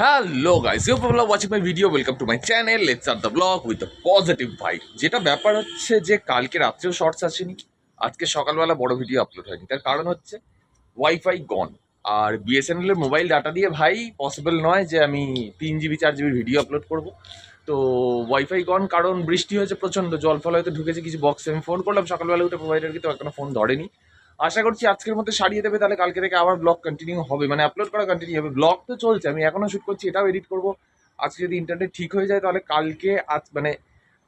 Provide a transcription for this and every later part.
Hello guys you people are watching my video welcome to my channel let's R the blog with the positive vibe যেটা ব্যাপার হচ্ছে যে, কালকে রাত্রেও shorts আসেনি, আজকে সকালবেলা বড় ভিডিও আপলোড হয়নি। তার কারণ হচ্ছে ওয়াইফাই গন আর বিএসএনএল এর মোবাইল ডাটা দিয়ে ভাই পসিবল নয় যে আমি তিন জিবি চার জিবি ভিডিও আপলোড করব। তো ওয়াইফাই গন কারণ বৃষ্টি হয়েছে প্রচণ্ড, জল ফল হয়তো ঢুকেছে, কিছু বক্সে আমি ফোন করলাম। সকালবেলা উঠে প্রোভাইডারকে তো এখনও ফোন ধরেনি। আশা করছি আজকের মধ্যে সারিয়ে দেবে, তাহলে কালকে থেকে আবার ব্লগ কন্টিনিউ হবে। মানে আপলোড করা কন্টিনিউ হবে। ব্লগ তো চলছে, আমি এখনও শুট করছি, এটাও এডিট করব। আজকে যদি ইন্টারনেট ঠিক হয়ে যায়, তাহলে কালকে আজ মানে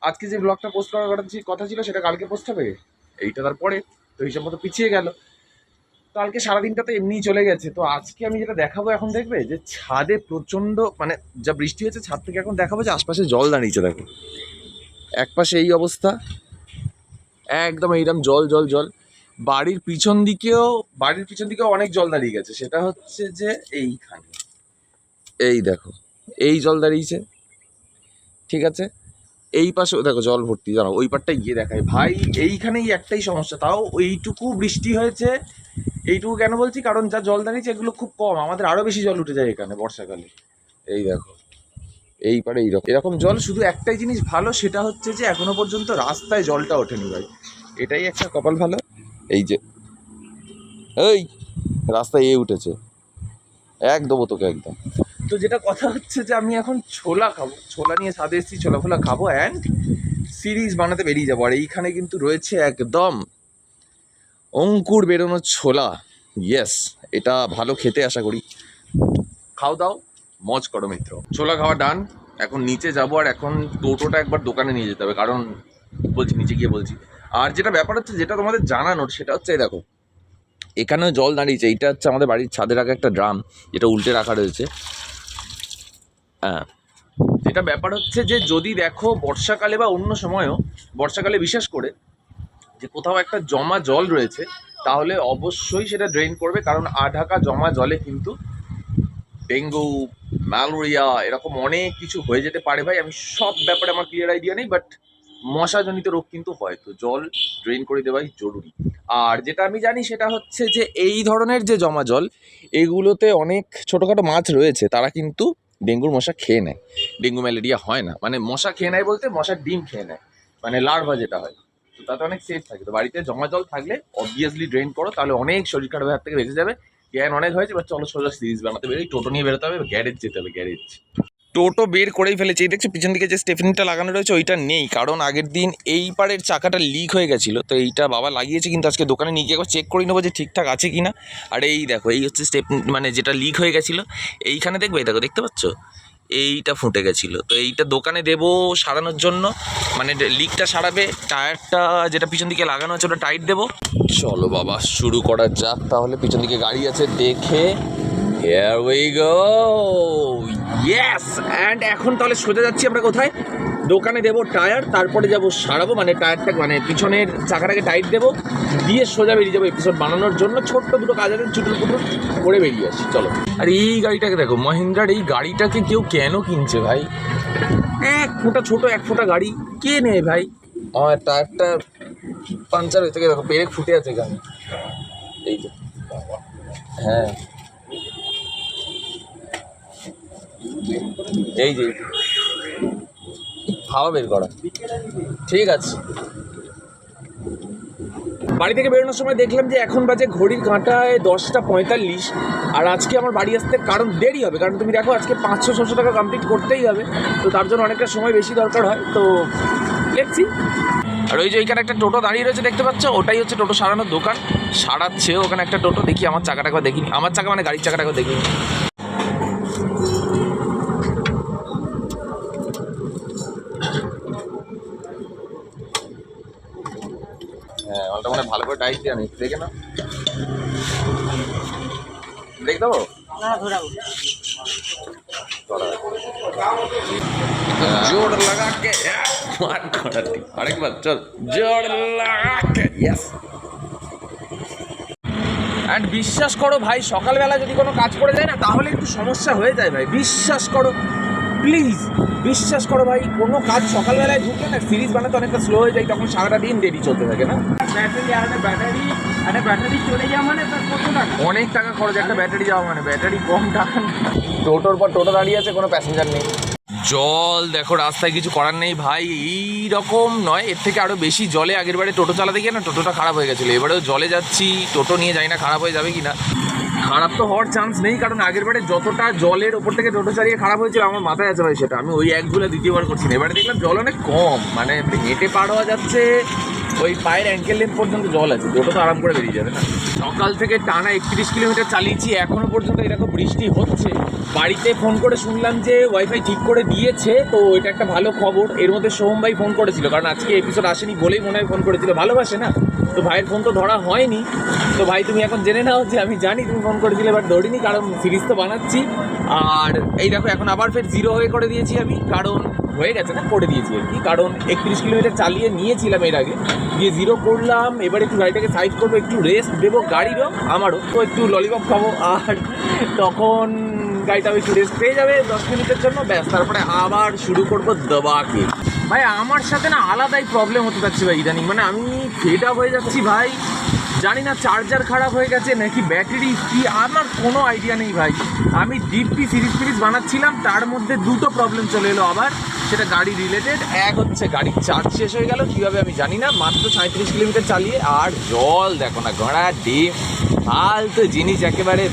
আজকে যে ব্লগটা পোস্ট করার কথা ছিল, সেটা কালকে পোস্ট হবে? এইটা তারপরে তো হিসাব মতো পিছিয়ে গেল। কালকে সারাদিনটা তো এমনিই চলে গেছে। তো আজকে আমি যেটা দেখাবো এখন দেখবে, যে ছাদে প্রচণ্ড মানে যা বৃষ্টি হয়েছে, ছাদ থেকে এখন দেখাবো যে আশপাশে জল দাঁড়িয়েছে, দেখো। এক পাশে এই অবস্থা। একদম এইরকম জল জল জল। বাড়ির পিছন দিকেও, বাড়ির পিছন দিকেও অনেক জল দাঁড়িয়ে গেছে। সেটা হচ্ছে যে এইখানে। এই দেখো, এই জল দাঁড়িয়েছে। ঠিক আছে? এই পাশেও, দেখো জল ভর্তি জানো ওই পারটা গিয়ে দেখায় ভাই, এইখানেই একটাই সমস্যা। তাও এইটুকু বৃষ্টি হয়েছে। এইটুকু কেন বলছি? কারণ যা জল দাঁড়িয়েছে, এগুলো খুব কম। আমাদের আরও বেশি জল উঠে যায় এখানে বর্ষাকালে। এই দেখো, এই পারে এইরকম এরকম জল শুধু একটাই জিনিস ভালো, সেটা হচ্ছে যে এখনও পর্যন্ত রাস্তায় জলটা ওঠেনি ভাই। এটাই একটা কপাল ভালো। এই যে, এই, রাস্তায় এ উঠেছে। এক দেবো তোকে একদম। তো যেটা কথা হচ্ছে যে আমি এখন ছোলা খাব। ছোলা নিয়ে ছাদে এসেছি, ছোলা ফোলা খাব অ্যান্ড সিরিজ বানাতে বেরিয়ে যাব। আর এইখানে কিন্তু রয়েছে একদম অঙ্কুর বেরোনো ছোলা। ইয়েস এটা ভালো খেতে আশা করি। খাও দাও, মজ করো মিত্র। ছোলা খাওয়া ডান এখন নিচে যাব আর এখন টোটোটা একবার দোকানে নিয়ে যেতে হবে। কারণ বলছি, নিচে গিয়ে বলছি। আর যেটা ব্যাপার হচ্ছে, যেটা তোমাদের জানানোর, সেটা হচ্ছে দেখো, এখানেও জল দাঁড়িয়েছে, এইটা হচ্ছে আমাদের বাড়ির ছাদে রাখা একটা ড্রাম, যেটা উল্টে রাখা রয়েছে। হ্যাঁ যেটা ব্যাপার হচ্ছে যে, যদি দেখো বর্ষাকালে বা অন্য সময়ও, বর্ষাকালে বিশেষ করে, যে কোথাও একটা জমা জল রয়েছে, তাহলে অবশ্যই সেটা ড্রেন করবে, কারণ আঢাকা জমা জলে কিন্তু ডেঙ্গু, ম্যালেরিয়া, এরকম অনেক কিছু হয়ে যেতে পারে ভাই। আমি সব ব্যাপারে আমার ক্লিয়ার আইডিয়া নেই বাট মশাজনিত রোগ কিন্তু হয়, তো জল ড্রেন করে দেওয়াই জরুরি। আর যেটা আমি জানি সেটা হচ্ছে যে এই ধরনের যে জমা জল, এগুলোতে অনেক ছোটোখাটো মাছ রয়েছে, তারা কিন্তু ডেঙ্গুর মশা খেয়ে নেয়। ডেঙ্গু ম্যালেরিয়া হয় না মানে মশা খেয়ে নেয় বলতে মশার ডিম খেয়ে নেয় মানে লার্ভা যেটা হয়। তো তাতে অনেক সেফ থাকে, তো বাড়িতে জমা জল থাকলে অবভিয়াসলি ড্রেন করো, তাহলে অনেক শরীর খারাপের হাত থেকে বেঁচে যাবে। জ্ঞান অনেক হয়েছে, এবার চলো সোজা সিরিজ বানাতে বেরোই, টোটো নিয়ে বেরোতে হবে গ্যারেজ যেতে হবে গ্যারেজ টোটো বের করেই ফেলেছে। এই দেখছ, পিছন দিকে যে স্টেফিনটা লাগানো রয়েছে, ওইটা নেই। কারণ আগের দিন এই পারের চাকাটা লিক হয়ে গেছিল, তো এইটা বাবা লাগিয়েছে, কিন্তু আজকে দোকানে নিয়ে গিয়ে একবার চেক করে নেব যে ঠিকঠাক আছে কি না আর এই দেখো, এই হচ্ছে স্টেপ মানে যেটা লিক হয়ে গেছিল, এইখানে দেখবে দেখো, দেখতে পাচ্ছ? এইটা ফুটে গেছিল। তো এইটা দোকানে দেবো সারানোর জন্য মানে লিকটা সারাবে, টায়ারটা যেটা পিছন দিকে লাগানো আছে, ওটা টাইট দেবো। চলো বাবা, শুরু করা যাক। তাহলে পিছন দিকে গাড়ি আছে, দেখে Here we go! Yes! And এখন তাহলে সোজা যাচ্ছি আমরা কোথায়? দোকানে দেবো টায়ার, তারপরে যাব সারাবো মানে টায়ারটা মানে পিছনের চাকাটাকে টাইট দেবো, দিয়ে সোজা বেরিয়ে যাব এপিসোড বানানোর জন্য। ছোট্ট দুটো কাজ আছে পুটুর করে বেরিয়ে আসি, চলো। আর এই গাড়িটাকে দেখো, মহিন্দ্রার এই গাড়িটাকে কেউ কেন কিনছে ভাই? এক ফোঁটা ছোট, এক ফোঁটা গাড়ি, কে নেয় ভাই? আমার টায়ারটা পাঞ্চার হয়ে থেকে, দেখো, পেরেক ফুটে আছে এখানে। এই যে হ্যাঁ। এই যে, হাওয়া বের করা। ঠিক আছে। বাড়ি থেকে বেরোনোর সময় দেখলাম যে এখন বাজে ঘড়ির কাঁটায় দশটা পঁয়তাল্লিশ। আর আজকে আমার বাড়ি আসতে কারণ দেরি হবে, কারণ তুমি দেখো আজকে পাঁচশো, ছশো টাকা কমপ্লিট করতেই হবে। তো তার জন্য অনেকটা সময় বেশি দরকার হয়। তো দেখছি আর ওই যে ওইখানে একটা টোটো দাঁড়িয়ে রয়েছে দেখতে পাচ্ছ? ওটাই হচ্ছে টোটো সারানোর দোকান। সারাচ্ছে ওখানে একটা টোটো, দেখি আমার চাকাটাকে দেখিনি। আমার চাকা মানে গাড়ির চাকাটাকে দেখিনি। আমি দেখে না দেখ দেবো? জোর লাগা কে মার করাটি আরেকবার চল। জোর লাগা কে ইয়েস অ্যান্ড বিশ্বাস করো ভাই সকালবেলা যদি কোনো কাজ করে যায় না তাহলে একটু সমস্যা হয়ে যায় ভাই। বিশ্বাস করো। প্লিজ বিশ্বাস করো ভাই কোনো কাজ সকালবেলায় ঢুকে না সিরিজ বানাতে অনেকটা স্লো হয়ে যায় তখন সারাটা দিন দেরি চলতে থাকে না? ব্যাটারি আর ব্যাটারি চলে যাওয়া মানে কত টাকা? অনেক টাকা খরচ একটা ব্যাটারি যাওয়া মানে ব্যাটারি কম টাকা টোটোর পর টোটো দাঁড়িয়ে আছে কোনো প্যাসেঞ্জার নেই। জল দেখো রাস্তায় কিছু করার নেই ভাই এই রকম নয় এর থেকে আরও বেশি জলে আগের বারে টোটো চালাতে গিয়ে না টোটোটা খারাপ হয়ে গেছিল এবারেও জলে যাচ্ছি টোটো নিয়ে যাই না খারাপ হয়ে যাবে কিনা। খারাপ তো হওয়ার চান্স নেই, কারণ আগের বারে যতটা জলের ওপর থেকে টোটো চালিয়ে খারাপ হয়েছিল, আমার মাথায় আছে ভাই সেটা। আমি ওই একগুলো দ্বিতীয়বার করছি না। এবারে দেখলাম জল অনেক কম মানে হেঁটে পার হওয়া যাচ্ছে ওই পায়ের অ্যাঙ্কেল লেন্থ পর্যন্ত জল আছে টোটো তো আরাম করে বেরিয়ে যাবে না। সকাল থেকে টানা একত্রিশ কিলোমিটার চালিয়েছি, এখনও পর্যন্ত এরকম বৃষ্টি হচ্ছে। বাড়িতে ফোন করে শুনলাম যে ওয়াইফাই ঠিক করে দিয়েছে, তো এটা একটা ভালো খবর। এর মধ্যে সোহম ভাই ফোন করেছিল, কারণ আজকে এপিসোড আসেনি বলেই মনে হয় ফোন করেছিল। ভালোবাসে না? তো ভাইয়ের ফোন তো ধরা হয়নি। তো ভাই, তুমি এখন জেনে নাও যে আমি জানি তুমি ফোন করেছিলে বাট ধরিনি, কারণ সিরিজ তো বানাচ্ছি। আর এই দেখো, এখন আবার ফের জিরো হয়ে করে দিয়েছি আমি, কারণ হয়ে গেছে না করে দিয়েছি আর কি। কারণ একত্রিশ কিলোমিটার চালিয়ে নিয়েছিলাম এর আগে। দিয়ে জিরো করলাম, এবার একটু গাড়িটাকে সাইড করব, একটু রেস্ট দেবো, গাড়িরও, আমারও। তো একটু ললিপপ খাব, আর তখন গাড়িটাও একটু রেস্ট পেয়ে যাবে দশ মিনিটের জন্য, ব্যাস। তারপরে আবার শুরু করব দবাকে। ভাই, আমার সাথে না আলাদাই প্রবলেম হতে যাচ্ছে ভাই, ইদানিং। মানে আমি ফেড হয়ে যাচ্ছি ভাই। জানি না চার্জার খারাপ হয়ে গেছে, নাকি ব্যাটারি কি? আমার কোনো আইডিয়া নেই ভাই। আমি ডিপি সিরিজ ফিরিজ বানাচ্ছিলাম, তার মধ্যে দুটো প্রবলেম চলে এলো আবার। সেটা গাড়ি রিলেটেড এক হচ্ছে গাড়ির চার্জ শেষ হয়ে গেল, কীভাবে আমি জানি না, মাত্র সাঁত্রিশ কিলোমিটার চালিয়ে, আর জল দেখো না, ঘোড়া, ডিম, ফালতু জিনিস, একেবারে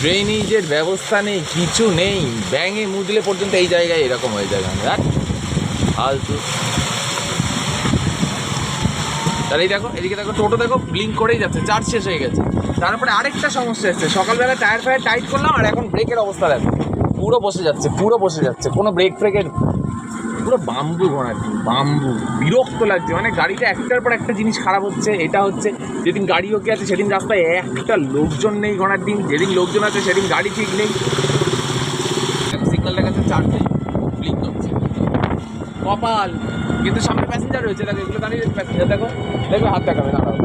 ড্রেনেজের ব্যবস্থা নেই, কিছু নেই, ব্যাঙে মুদলে পর্যন্ত এই জায়গায় এরকম হয়ে যায় আর ফালতু। তাহলে দেখো, এদিকে দেখো, টোটো দেখো ব্লিঙ্ক করেই যাচ্ছে চার্জ শেষ হয়ে গেছে। তারপরে আরেকটা সমস্যা এসছে, সকালবেলা টায়ার ফায়ার টাইট করলাম, আর এখন ব্রেকের অবস্থা দেখো, পুরো বসে যাচ্ছে, পুরো বসে যাচ্ছে, কোনো ব্রেক ফ্রেকের পুরো বাম্বু ঘোড়া বাম্বু বিরক্ত লাগছে মানে গাড়িটা একটার পর একটা জিনিস খারাপ হচ্ছে, এটা হচ্ছে, যেদিন গাড়ি ওকে আছে, সেদিন রাস্তায় একটা লোকজন নেই ঘোড়ার দিন, যেদিন লোকজন আছে, সেদিন গাড়ি ঠিক নেই। সিগন্যাল দেখাচ্ছে চার্জ নেই করছে। কপাল, কিন্তু সামনে প্যাসেঞ্জার রয়েছে, দেখো, এগুলো দাঁড়িয়ে প্যাসেঞ্জার দেখো দেখবে হাত দেখাবে, দাঁড়াও।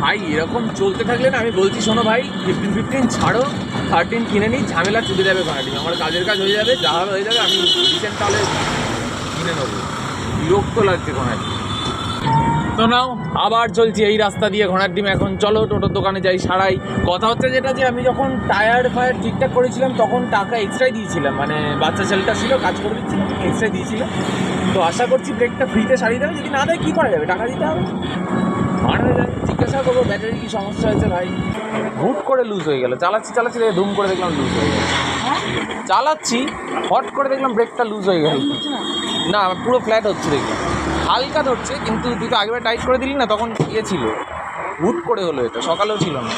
ভাই, এরকম চলতে থাকলে না, আমি বলছি, শোনো ভাই ফিফটিন ফিফটিন ছাড়ো। থার্টিন কিনে নিই ঝামেলা চুকে যাবে ভাড়াটি। আমার কাজের কাজ হয়ে যাবে, যা হয়ে যাবে, আমি রিসেন্ট তাহলে কিনে নেব। বিরক্ত লাগছে ঘোড়ার তো নাও, আবার চলছি এই রাস্তা দিয়ে ঘোড়ার ডিম। এখন চলো, টোটোর দোকানে যাই সারাই। কথা হচ্ছে যেটা যে, আমি যখন টায়ার ফায়ার ঠিকঠাক করেছিলাম, তখন টাকা এক্সট্রাই দিয়েছিলাম। মানে বাচ্চা ছেলেটা ছিল, কাজ করে দিচ্ছিলাম এক্সট্রাই দিয়েছিলাম তো আশা করছি ব্রেকটা ফ্রিতে সারিয়ে দেবে। যদি না দেয়, কী করা যাবে? টাকা দিতে হবে। মার হয়ে জিজ্ঞাসা করব ব্যাটারি কি সমস্যা হয়েছে ভাই? হুট করে লুজ হয়ে গেল। চালাচ্ছি চালাচ্ছি দেখে ধুম করে দেখলাম লুজ হয়ে গেল। চালাচ্ছি হট করে দেখলাম ব্রেকটা লুজ হয়ে গেল। না? পুরো ফ্ল্যাট হচ্ছে দেখলাম। হালকা ধরছে কিন্তু তুই তো আগেবার টাইট করে দিলি না তখন ইয়ে ছিল। হুট করে হলো এটা সকালেও ছিল না।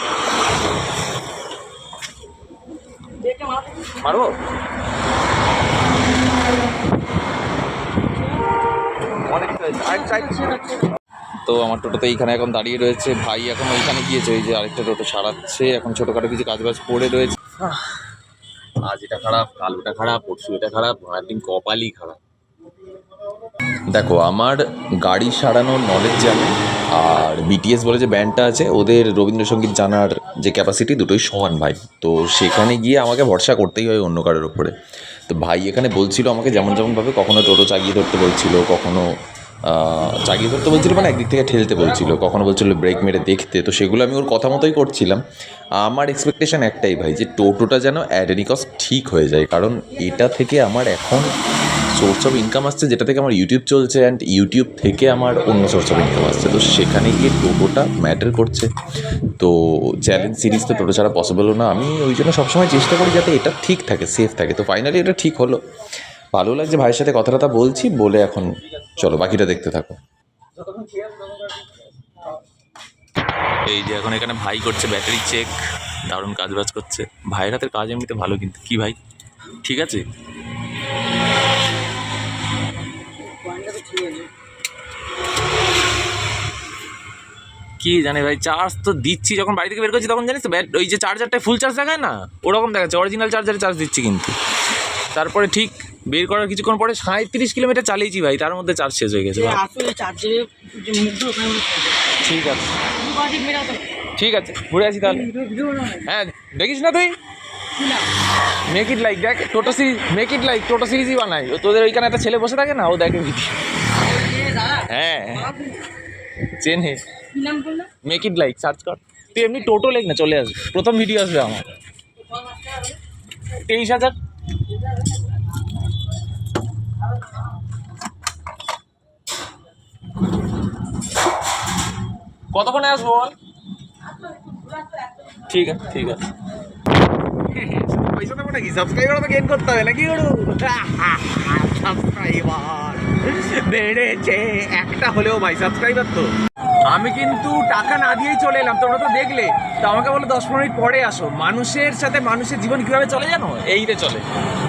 পারব অনেকটা। তো আমার টোটোতে এইখানে এখন দাঁড়িয়ে রয়েছে। ভাই এখন ওইখানে গিয়েছে ওই যে আরেকটা টোটো সারাচ্ছে এখন ছোটোখাটো কিছু কাজ বাজ পড়ে রয়েছে। আজ এটা খারাপ কাল ওটা খারাপ পরশু এটা খারাপ একদিন কপালই খারাপ। দেখো আমার গাড়ি সারানোর নলেজ জানে আর বিটিএস বলে যে ব্যান্ডটা আছে ওদের রবীন্দ্রসঙ্গীত জানার যে ক্যাপাসিটি দুটোই সমান ভাই। তো সেখানে গিয়ে আমাকে ভরসা করতেই হয় অন্য কারোর ওপরে তো ভাই এখানে বলছিল আমাকে যেমন যেমনভাবে কখনো টোটো চাগিয়ে ধরতে বলছিল কখনো চাগিয়ে ধরতে বলছিল মানে একদিক থেকে ঠেলতে বলছিল, কখনো বলছিল ব্রেক মেরে দেখতে, তো সেগুলো আমি ওর কথা মতোই করছিলাম। আমার এক্সপেকটেশন একটাই ভাই, যে টোটোটা যেন কস্ট ঠিক হয়ে যায়, কারণ এটা থেকে আমার এখন সোর্স অফ ইনকাম আসছে, যেটা থেকে আমার ইউটিউব চলছে অ্যান্ড ইউটিউব থেকে আমার অন্য সোর্স অফ ইনকাম আসছে। তো সেখানে গিয়ে টোটোটা ম্যাটার করছে। তো চ্যালেঞ্জ সিরিজ তো টোটো ছাড়া পসিবলও না। আমি ওই জন্য সবসময় চেষ্টা করি যাতে এটা ঠিক থাকে সেফ থাকে। তো ফাইনালি এটা ঠিক হলো। ভালো লাগছে ভাইয়ের সাথে কথাটা বলছি, বলে এখন চলো বাকিটা দেখতে থাকো। এই যে এখন এখানে ভাই করছে ব্যাটারি চেক দারুণ কাজ বাজ করছে। ভাইয়ের হাতের কাজ এমনিতে ভালো কিন্তু। কি ভাই? ঠিক আছে? কি জানে ভাই চার্জ তো দিচ্ছি যখন বাড়ি থেকে বের করছি তখন জানিস তো ওই যে চার্জারটা ফুল চার্জ দেখায় না? ওরকম দেখাচ্ছে অরিজিনাল চার্জারে চার্জ দিচ্ছি কিন্তু। তারপরে ঠিক বের করার কিছুক্ষণ পরে সাঁত্রিশ কিলোমিটার চালিয়েছি ভাই তার মধ্যে চার্জ শেষ হয়ে গেছে ঠিক আছে। ঠিক আছে ঘুরে আসি তাহলে। হ্যাঁ। দেখিস না তুই? মেক ইট লাইক দেখ toto series make it like toto সিরিজই বানাই তোদের ওইখানে একটা ছেলে বসে থাকে না ও দেখে ভিডিও হ্যাঁ। চেনে। মেক ইট লাইক সার্চ কর। তুই এমনি টোটো লেখ না চলে আসবে প্রথম ভিডিও আসবে আমার। তেইশ হাজার? কতক্ষণে আসব ঠিক আছে ঠিক আছে। সাবস্ক্রাইবার করতে হবে সাবস্ক্রাইবার বেড়েছে। একটা হলেও ভাই সাবস্ক্রাইবার তো। আমি কিন্তু টাকা না দিয়েই চলে এলাম, তোমরা তো দেখলে। তো আমাকে বলে দশ মিনিট পরে আসো। মানুষের সাথে মানুষের জীবন কীভাবে চলে জানো? এইতে চলে।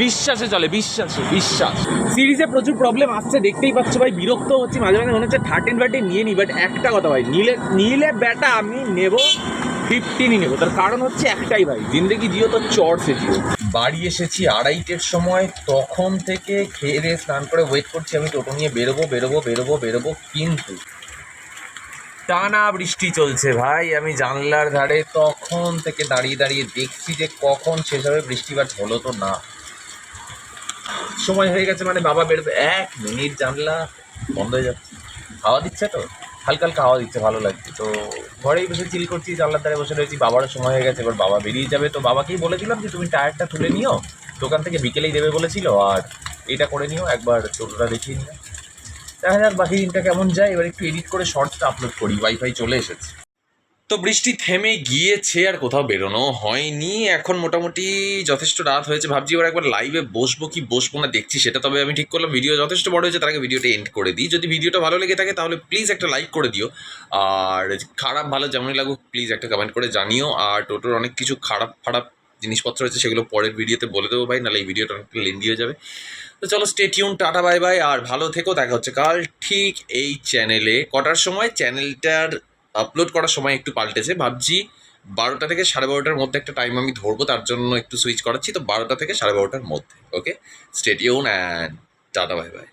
বিশ্বাসে চলে, বিশ্বাসে, বিশ্বাস। সিরিজে প্রচুর প্রবলেম আসছে, দেখতেই পাচ্ছ ভাই, বিরক্ত হচ্ছি, মাঝে মাঝে মনে হচ্ছে থার্টিন ব্যাটে নিয়ে নিই বাট একটা কথা ভাই, নিলে নিলে ব্যাটা আমি নেব ফিফটিনই নেব। তার কারণ হচ্ছে একটাই ভাই, জিন্দেগি জিও তো চর সে জিও। বাড়ি এসেছি আড়াইটের সময়, তখন থেকে খেয়ে দিয়ে স্নান করে ওয়েট করছি, আমি টোটো নিয়ে বেরোবো বেরোবো বেরোবো বেরোবো, কিন্তু টানা বৃষ্টি চলছে ভাই, আমি জানলার ধারে তখন থেকে দাঁড়িয়ে দাঁড়িয়ে দেখছি যে কখন হবে, বৃষ্টিপাত হলো তো না। সময় হয়ে গেছে মানে বাবা বেরোবে। এক মিনিট জানলা বন্ধ হয়ে যাচ্ছে। হাওয়া দিচ্ছে তো? হালকা হালকা হাওয়া দিচ্ছে, ভালো লাগছে। তো ঘরেই বসে চিল করছি, জানলার ধারে বসে রয়েছি, বাবারও সময় হয়ে গেছে। এবার বাবা বেরিয়ে যাবে। তো বাবাকেই বলেছিলাম যে, তুমি টায়ারটা তুলে নিও। দোকান থেকে বিকেলেই দেবে বলেছিল। আর এটা করে নিও, একবার টোটোটা দেখিয়ে নিও। দেখা যাক বাকি দিনটা কেমন যায়। এবার একটু এডিট করে শর্টসটা আপলোড করি। ওয়াইফাই চলে এসেছে। তো বৃষ্টি থেমে গিয়েছে আর কোথাও বেরোনো হয়নি। এখন মোটামুটি যথেষ্ট রাত হয়েছে। ভাবছি এবার একবার লাইভে বসবো, কি বসবো না দেখছি, সেটা তবে আমি ঠিক করলাম। ভিডিও যথেষ্ট বড় হয়েছে, তার আগে ভিডিওটা এন্ড করে দিই। যদি ভিডিওটা ভালো লেগে থাকে, তাহলে প্লিজ একটা লাইক করে দিও। আর খারাপ ভালো যেমনই লাগুক প্লিজ একটা কমেন্ট করে জানিও। আর টোটোর অনেক কিছু খারাপ খারাপ জিনিসপত্র রয়েছে, সেগুলো পরের ভিডিওতে বলে দেবো ভাই, নাহলে এই ভিডিওটা অনেকটা লেন্দি হয়ে যাবে। তো চলো stay tuned tata bye bye আর ভালো থেকো। দেখা হচ্ছে কাল ঠিক এই চ্যানেলে কটার সময়? চ্যানেলটার আপলোড করার সময় একটু পাল্টেছে। ভাবছি বারোটা থেকে সাড়ে বারোটার মধ্যে একটা টাইম আমি ধরবো, তার জন্য একটু সুইচ করাচ্ছি। তো বারোটা থেকে সাড়ে বারোটার মধ্যে okay stay tuned and tata bye bye